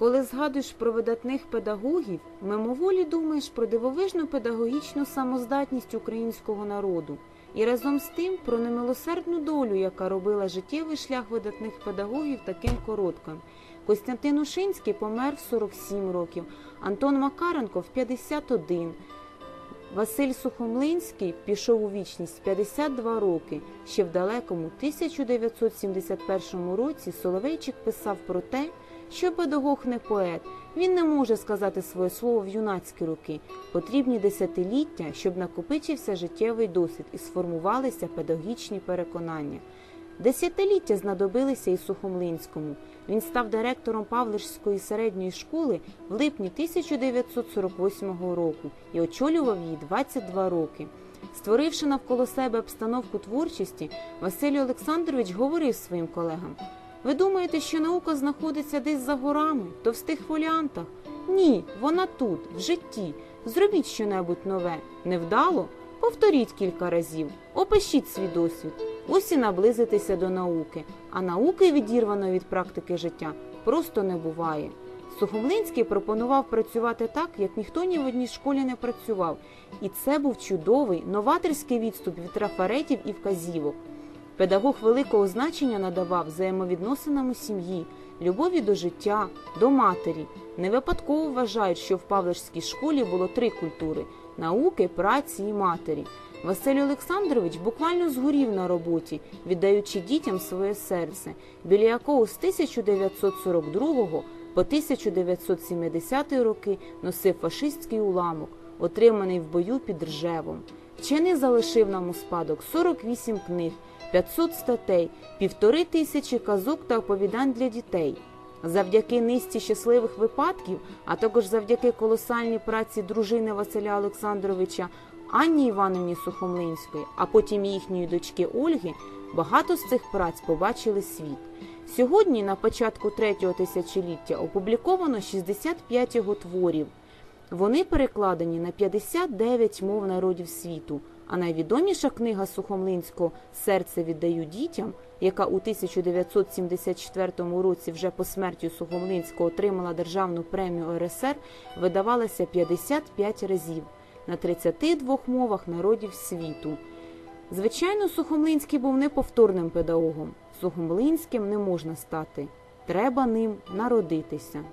Коли згадуєш про видатних педагогів, мимоволі думаєш про дивовижну педагогічну самоздатність українського народу і разом з тим про немилосердну долю, яка робила життєвий шлях видатних педагогів таким коротким. Костянтин Ушинський помер в 47 років, Антон Макаренко в 51. Василь Сухомлинський пішов у вічність в 52 роки. Ще в далекому 1971 році Соловейчик писав про те, що педагог не поет. Він не може сказати своє слово в юнацькі роки. Потрібні десятиліття, щоб накопичився життєвий досвід і сформувалися педагогічні переконання. Десятиліття знадобилися і Сухомлинському. Він став директором Павлишської середньої школи в липні 1948 року і очолював її 22 роки. Створивши навколо себе обстановку творчості, Василь Олександрович говорив своїм колегам: Ви думаєте, що наука знаходиться десь за горами, в товстих фоліантах? Ні, вона тут, в житті. Зробіть щонебудь нове. Невдало? Повторіть кілька разів, опишіть свій досвід. Ось і наблизитися до науки, а науки, відірваної від практики життя, просто не буває. Сухомлинський пропонував працювати так, як ніхто ні в одній школі не працював, і це був чудовий новаторський відступ від трафаретів і вказівок. Педагог великого значення надавав взаємовідносинам у сім'ї, любові до життя, до матері. Не випадково вважають, що в Павлишській школі було три культури науки, праці і матері. Василь Олександрович буквально згорів на роботі, віддаючи дітям своє серце, біля якого з 1942 по 1970 роки носив фашистський уламок, отриманий в бою під Ржевом. Вчений залишив нам у спадок 48 книг, 500 статей, півтори тисячі казок та оповідань для дітей. Завдяки низці щасливих випадків, а також завдяки колосальній праці дружини Василя Олександровича Анні Івановні Сухомлинської, а потім їхньої дочки Ольги, багато з цих праць побачили світ. Сьогодні, на початку третього тисячоліття, опубліковано 65 його творів. Вони перекладені на 59 мов народів світу. А найвідоміша книга Сухомлинського Серце віддаю дітям, яка у 1974 році вже по смерті Сухомлинського отримала державну премію РСР, видавалася 55 разів на 32 мовах народів світу. Звичайно, Сухомлинський був неповторним педагогом. Сухомлинським не можна стати. Треба ним народитися.